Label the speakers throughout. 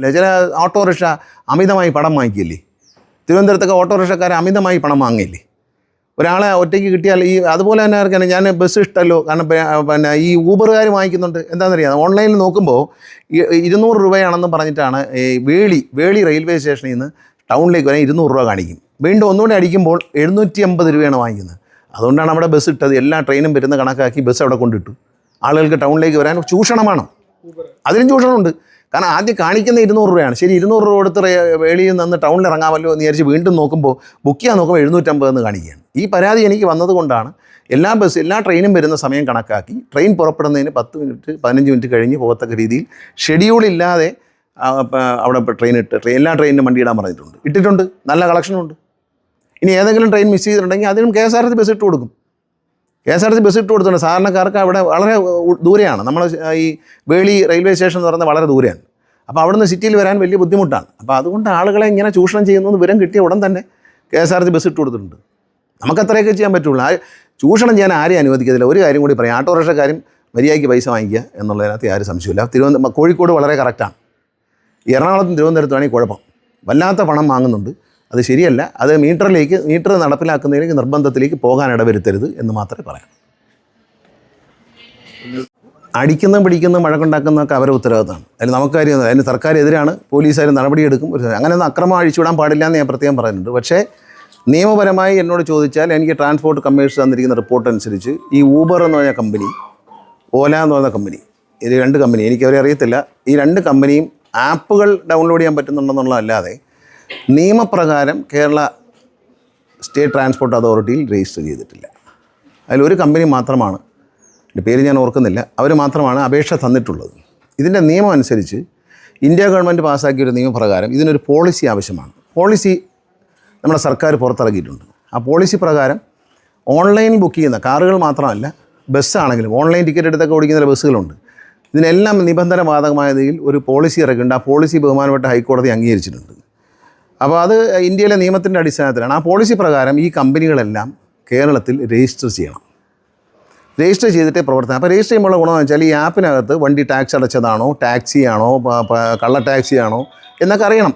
Speaker 1: അല്ലേ? ചില ഓട്ടോറിക്ഷ അമിതമായി പണം വാങ്ങിക്കില്ലേ? തിരുവനന്തപുരത്തൊക്കെ ഓട്ടോറിക്ഷക്കാരെ അമിതമായി പണം വാങ്ങില്ലേ? ഒരാളെ ഒറ്റയ്ക്ക് കിട്ടിയാൽ ഈ അതുപോലെ തന്നെ ആർക്കാണ്? ഞാൻ ബസ് ഇഷ്ടമല്ലോ. കാരണം പിന്നെ ഈ ഊബറുകാർ വാങ്ങിക്കുന്നുണ്ട്. എന്താണെന്നറിയാം ഓൺലൈനിൽ നോക്കുമ്പോൾ ഇരുന്നൂറ് രൂപയാണെന്ന് പറഞ്ഞിട്ടാണ് ഈ വേളി വേളി റെയിൽവേ സ്റ്റേഷനിൽ നിന്ന് ടൗണിലേക്ക് വരാൻ ഇരുന്നൂറ് രൂപ കാണിക്കും. വീണ്ടും ഒന്നുകൂടി അടിക്കുമ്പോൾ എഴുന്നൂറ്റി അമ്പത് രൂപയാണ് വാങ്ങിക്കുന്നത്. അതുകൊണ്ടാണ് അവിടെ ബസ് ഇട്ടത്. എല്ലാ ട്രെയിനും വരുന്ന കണക്കാക്കി ബസ് അവിടെ കൊണ്ടിട്ടു. ആളുകൾക്ക് ടൗണിലേക്ക് വരാൻ ചൂഷണമാണ് അതിനും ചൂഷണമുണ്ട്. കാരണം ആദ്യം കാണിക്കുന്ന ഇരുന്നൂറ് രൂപയാണ്. ശരി ഇരുന്നൂറ് രൂപ കൊടുത്ത് വേളിയിൽ നിന്ന് ടൗണിൽ ഇറങ്ങാമല്ലോ എന്ന് വിചാരിച്ച് വീണ്ടും നോക്കുമ്പോൾ ബുക്ക് ചെയ്യാൻ നോക്കുമ്പോൾ എഴുന്നൂറ്റമ്പത് എന്ന് കാണിക്കുകയാണ്. ഈ പരാതി എനിക്ക് വന്നതുകൊണ്ടാണ് എല്ലാ ബസ് എല്ലാ ട്രെയിനും വരുന്ന സമയം കണക്കാക്കി ട്രെയിൻ പുറപ്പെടുന്നതിന് പത്ത് മിനിറ്റ് പതിനഞ്ച് മിനിറ്റ് കഴിഞ്ഞ് പോകത്തക്ക രീതിയിൽ ഷെഡ്യൂൾ ഇല്ലാതെ അവിടെ ട്രെയിൻ ഇട്ട് ട്രെയിൻ എല്ലാ ട്രെയിനിനും വണ്ടി ഇടാൻ പറഞ്ഞിട്ടുണ്ട്. ഇട്ടിട്ടുണ്ട്. നല്ല കളക്ഷനുണ്ട്. ഇനി ഏതെങ്കിലും ട്രെയിൻ മിസ് ചെയ്തിട്ടുണ്ടെങ്കിൽ അതിനും K S R T bus ഇട്ട് കൊടുക്കും. K S R T bus ഇട്ട് കൊടുത്തിട്ടുണ്ട്. സാധാരണക്കാർക്ക് അവിടെ വളരെ ദൂരെയാണ്. നമ്മൾ ഈ വേളി റെയിൽവേ സ്റ്റേഷൻ എന്ന് പറയുന്നത് വളരെ ദൂരെയാണ്. അപ്പോൾ അവിടുന്ന് സിറ്റിയിൽ വരാൻ വലിയ ബുദ്ധിമുട്ടാണ്. അപ്പോൾ അതുകൊണ്ട് ആളുകളെ ഇങ്ങനെ ചൂഷണം ചെയ്യുന്നു വിവരം കിട്ടിയ ഉടൻ തന്നെ K S R T bus ഇട്ട് കൊടുത്തിട്ടുണ്ട്. നമുക്ക് അത്രയൊക്കെ ചെയ്യാൻ പറ്റുള്ളൂ. ആ ചൂഷണം ചെയ്യാൻ ആരെയും അനുവദിക്കത്തില്ല. ഒരു കാര്യം കൂടി പറയാം. ഓട്ടോറിക്ഷക്കാരും മര്യാദയ്ക്ക് പൈസ വാങ്ങിക്കുക എന്നുള്ളതിനകത്ത് ആരും സംശയമില്ല തിരുവനന്തപുരം കോഴിക്കോട് വളരെ കറക്റ്റാണ് എറണാകുളത്തും തിരുവനന്തപുരത്തുമാണെങ്കിൽ കുഴപ്പം. വല്ലാത്ത പണം വാങ്ങുന്നുണ്ട്. അത് ശരിയല്ല. അത് മീറ്ററിലേക്ക് മീറ്റർ നടപ്പിലാക്കുന്നതിലേക്ക് നിർബന്ധത്തിലേക്ക് പോകാൻ ഇടവരുത്തരുത് എന്ന് മാത്രമേ പറയാം. അടിക്കുന്നതും പിടിക്കുന്നതും വഴക്കുണ്ടാക്കുന്നതൊക്കെ അവരുടെ ഉത്തരവാദിത്തമാണ്. അതിന് നമുക്ക് അതിന് സർക്കാർ എതിരാണ് പോലീസുകാർ നടപടിയെടുക്കും. ഒരു അങ്ങനെയൊന്നും അക്രമം അഴിച്ചുവിടാൻ പാടില്ല എന്ന് ഞാൻ പ്രത്യേകം പറയുന്നുണ്ട്. പക്ഷേ നിയമപരമായി എന്നോട് ചോദിച്ചാൽ എനിക്ക് ട്രാൻസ്പോർട്ട് കമ്മീഷൻ തന്നിരിക്കുന്ന റിപ്പോർട്ട് അനുസരിച്ച് ഈ ഊബർ എന്ന് പറഞ്ഞ കമ്പനി ഓല എന്ന് പറഞ്ഞ കമ്പനി ഇത് രണ്ട് കമ്പനി എനിക്ക് അവരെ അറിയത്തില്ല. ഈ രണ്ട് കമ്പനിയും ആപ്പുകൾ ഡൗൺലോഡ് ചെയ്യാൻ പറ്റുന്നുണ്ടെന്നുള്ളതല്ലാതെ നിയമപ്രകാരം കേരള സ്റ്റേറ്റ് ട്രാൻസ്പോർട്ട് അതോറിറ്റിയിൽ രജിസ്റ്റർ ചെയ്തിട്ടില്ല. അതിലൊരു കമ്പനി മാത്രമാണ് എന്റെ പേര് ഞാൻ ഓർക്കുന്നില്ല അവർ മാത്രമാണ് അപേക്ഷ തന്നിട്ടുള്ളത്. ഇതിന്റെ നിയമം അനുസരിച്ച് ഇന്ത്യ ഗവൺമെന്റ് പാസ്സാക്കിയ ഒരു നിയമപ്രകാരം ഇതിനൊരു പോളിസി ആവശ്യമാണ്. പോളിസി നമ്മുടെ സർക്കാർ പുറത്തിറക്കിയിട്ടുണ്ട്. ആ പോളിസി പ്രകാരം ഓൺലൈൻ ബുക്ക് ചെയ്യുന്ന കാറുകൾ മാത്രമല്ല ബസ്സാണെങ്കിലും ഓൺലൈൻ ടിക്കറ്റ് എടുത്തൊക്കെ ഓടിക്കുന്ന ബസ്സുകളുണ്ട്. ഇതിനെല്ലാം നിബന്ധന ബാധകമായതിൽ ഒരു പോളിസി ഇറക്കിയിട്ടുണ്ട്. ആ പോളിസി ബഹുമാനപ്പെട്ട ഹൈക്കോടതി അംഗീകരിച്ചിട്ടുണ്ട്. അപ്പോൾ അത് ഇന്ത്യയിലെ നിയമത്തിന്റെ അടിസ്ഥാനത്തിലാണ്. ആ പോളിസി പ്രകാരം ഈ കമ്പനികളെല്ലാം കേരളത്തിൽ രജിസ്റ്റർ ചെയ്യണം. രജിസ്റ്റർ ചെയ്തിട്ടേ പ്രവർത്തനം. അപ്പോൾ രജിസ്റ്റർ ചെയ്യുമ്പോൾ ഗുണമെന്ന് വെച്ചാൽ ഈ ആപ്പിനകത്ത് വണ്ടി ടാക്സ് അടച്ചതാണോ ടാക്സി ആണോ പ- പ- കള്ള ടാക്സിയാണോ എന്നൊക്കെ അറിയണം.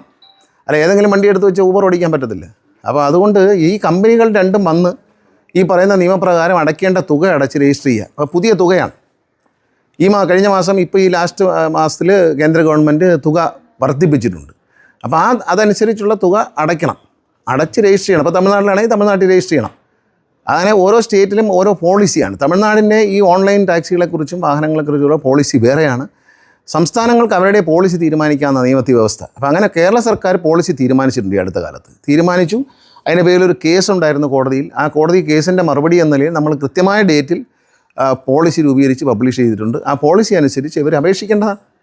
Speaker 1: അല്ല ഏതെങ്കിലും വണ്ടി എടുത്ത് വെച്ച് ഊബർ ഓടിക്കാൻ പറ്റത്തില്ല. അപ്പോൾ അതുകൊണ്ട് ഈ കമ്പനികൾ രണ്ടും വന്ന് ഈ പറയുന്ന നിയമപ്രകാരം അടയ്ക്കേണ്ട തുക അടച്ച് രജിസ്റ്റർ ചെയ്യുക. അപ്പോൾ പുതിയ തുകയാണ്. ഈ മാ കഴിഞ്ഞ മാസം ഇപ്പോൾ ഈ ലാസ്റ്റ് മാസത്തിൽ കേന്ദ്ര ഗവൺമെന്റ് തുക വർദ്ധിപ്പിച്ചിട്ടുണ്ട്. അപ്പോൾ ആ അതനുസരിച്ചുള്ള തുക അടയ്ക്കണം. അടച്ച് രജിസ്റ്റർ ചെയ്യണം. അപ്പോൾ തമിഴ്നാട്ടിലാണെങ്കിൽ തമിഴ്നാട്ടിൽ രജിസ്റ്റർ ചെയ്യണം. അങ്ങനെ ഓരോ സ്റ്റേറ്റിലും ഓരോ പോളിസിയാണ് തമിഴ്നാടിന്റെ ഈ ഓൺലൈൻ ടാക്സികളെക്കുറിച്ചും വാഹനങ്ങളെക്കുറിച്ചുള്ള പോളിസി വേറെയാണ്. സംസ്ഥാനങ്ങൾക്ക് അവരുടെ പോളിസി തീരുമാനിക്കാവുന്ന നിയമത്തി വ്യവസ്ഥ അപ്പോൾ അങ്ങനെ കേരള സർക്കാർ പോളിസി തീരുമാനിച്ചിട്ടുണ്ട് ഈ അടുത്ത കാലത്ത്. തീരുമാനിച്ചു. അതിന്റെ പേരിൽ ഒരു കേസ് ഉണ്ടായിരുന്നു കോടതിയിൽ. ആ കോടതി കേസിന്റെ മറുപടി എന്ന നിലയിൽ നമ്മൾ കൃത്യമായ ഡേറ്റിൽ പോളിസി രൂപീകരിച്ച് പബ്ലിഷ് ചെയ്തിട്ടുണ്ട്. ആ പോളിസി അനുസരിച്ച് ഇവർ അപേക്ഷിക്കേണ്ടതാണ് അപ്പം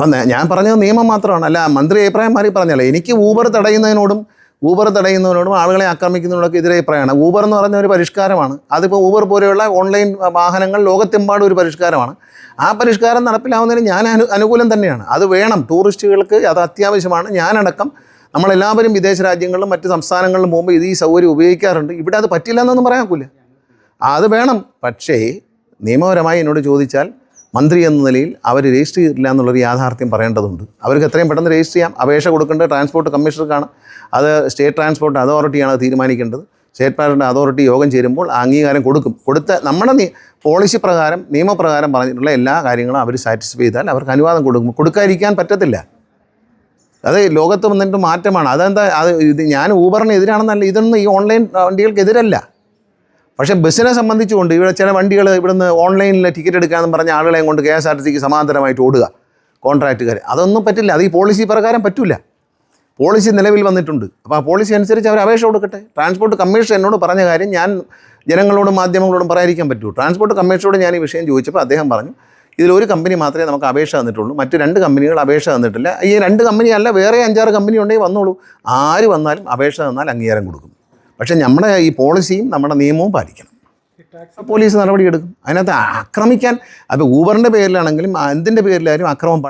Speaker 1: ഞാൻ- ഞാൻ പറഞ്ഞത് നിയമം മാത്രമാണ്. അല്ല മന്ത്രി അഭിപ്രായം മാറി പറഞ്ഞല്ലോ? എനിക്ക് ഊബർ തടയുന്നതിനോടും ഊബർ തടയുന്നതിനോടും ആളുകളെ ആക്രമിക്കുന്നതിനോടൊക്കെ എതിരെ അഭിപ്രായമാണ്. ഊബർ എന്ന് പറഞ്ഞ ഒരു പരിഷ്കാരമാണ്. അതിപ്പോൾ ഊബർ പോലെയുള്ള ഓൺലൈൻ വാഹനങ്ങൾ ലോകത്തെമ്പാടും ഒരു പരിഷ്കാരമാണ്. ആ പരിഷ്കാരം നടപ്പിലാവുന്നതിന് ഞാൻ അനു അനുകൂലം തന്നെയാണ്. അത് വേണം. ടൂറിസ്റ്റുകൾക്ക് അത് അത്യാവശ്യമാണ്. ഞാനടക്കം നമ്മളെല്ലാവരും വിദേശ രാജ്യങ്ങളിലും മറ്റ് സംസ്ഥാനങ്ങളിലും പോകുമ്പോൾ ഇത് ഈ സൗകര്യം ഉപയോഗിക്കാറുണ്ട്. ഇവിടെ അത് പറ്റില്ല എന്നൊന്നും പറയാൻ അത് വേണം. പക്ഷേ നിയമപരമായി എന്നോട് ചോദിച്ചാൽ മന്ത്രി എന്ന നിലയിൽ അവർ രജിസ്റ്റർ ചെയ്തിട്ടില്ല എന്നുള്ളൊരു യാഥാർത്ഥ്യം പറയേണ്ടതുണ്ട്. അവർക്ക് എത്രയും പെട്ടെന്ന് രജിസ്റ്റർ ചെയ്യാം. അപേക്ഷ കൊടുക്കേണ്ടത് ട്രാൻസ്പോർട്ട് കമ്മീഷണർക്കാണ്. അത് സ്റ്റേറ്റ് ട്രാൻസ്പോർട്ട് അതോറിറ്റിയാണ് അത് തീരുമാനിക്കേണ്ടത്. സ്റ്റേറ്റ് ട്രാൻസ്പോർട്ട് അതോറിറ്റി യോഗം ചേരുമ്പോൾ അംഗീകാരം കൊടുക്കും. കൊടുത്ത നമ്മുടെ പോളിസി പ്രകാരം നിയമപ്രകാരം പറഞ്ഞിട്ടുള്ള എല്ലാ കാര്യങ്ങളും അവർ സാറ്റിസ്ഫൈ ചെയ്താൽ അവർക്ക് അനുവാദം കൊടുക്കും. കൊടുക്കാതിരിക്കാൻ പറ്റത്തില്ല. അത് ലോകത്ത് വന്നിട്ട് മാറ്റമാണ്. അതെന്താ അത് ഇത് ഞാൻ ഊബറിന് എതിരാണെന്നല്ല ഇതൊന്നും ഈ ഓൺലൈൻ വണ്ടികൾക്ക് എതിരല്ല പക്ഷേ ബസ്സിനെ സംബന്ധിച്ചുകൊണ്ട് ഇവിടെ ചില വണ്ടികൾ ഇവിടുന്ന് ഓൺലൈനിൽ ടിക്കറ്റ് എടുക്കാമെന്ന് പറഞ്ഞ ആളുകളെയും കൊണ്ട് കെ എസ് ആർ ടി സിക്ക് സമാന്തരമായിട്ട് ഓടുക കോൺട്രാക്റ്റുകാർ. അതൊന്നും പറ്റില്ല. അത് ഈ പോളിസി പ്രകാരം പറ്റില്ല പോളിസി നിലവിൽ വന്നിട്ടുണ്ട്. അപ്പോൾ ആ പോളിസി അനുസരിച്ച് അവർ അപേക്ഷ കൊടുക്കട്ടെ. ട്രാൻസ്പോർട്ട് കമ്മീഷൻ എന്നോട് പറഞ്ഞ കാര്യം ഞാൻ ജനങ്ങളോടും മാധ്യമങ്ങളോടും പറയാതിരിക്കാൻ പറ്റൂ. ട്രാൻസ്പോർട്ട് കമ്മീഷനോട് ഞാൻ ഈ വിഷയം ചോദിച്ചപ്പോൾ അദ്ദേഹം പറഞ്ഞു ഇതിലൊരു കമ്പനി മാത്രമേ നമുക്ക് അപേക്ഷ തന്നിട്ടുള്ളൂ. മറ്റ് രണ്ട് കമ്പനികൾ അപേക്ഷ തന്നിട്ടില്ല. ഈ രണ്ട് കമ്പനിയല്ല വേറെ അഞ്ചാറ് കമ്പനി ഉണ്ടെങ്കിൽ വന്നോളൂ. ആര് വന്നാലും അപേക്ഷ തന്നാൽ അംഗീകാരം കൊടുക്കും. പക്ഷേ നമ്മുടെ ഈ പോളിസിയും നമ്മുടെ നിയമവും പാലിക്കണം. പോലീസ് നടപടിയെടുക്കും. അതിനകത്ത് ആക്രമിക്കാൻ അപ്പോൾ ഊബറിന്റെ പേരിലാണെങ്കിലും എന്തിന്റെ പേരിലായാലും അക്രമം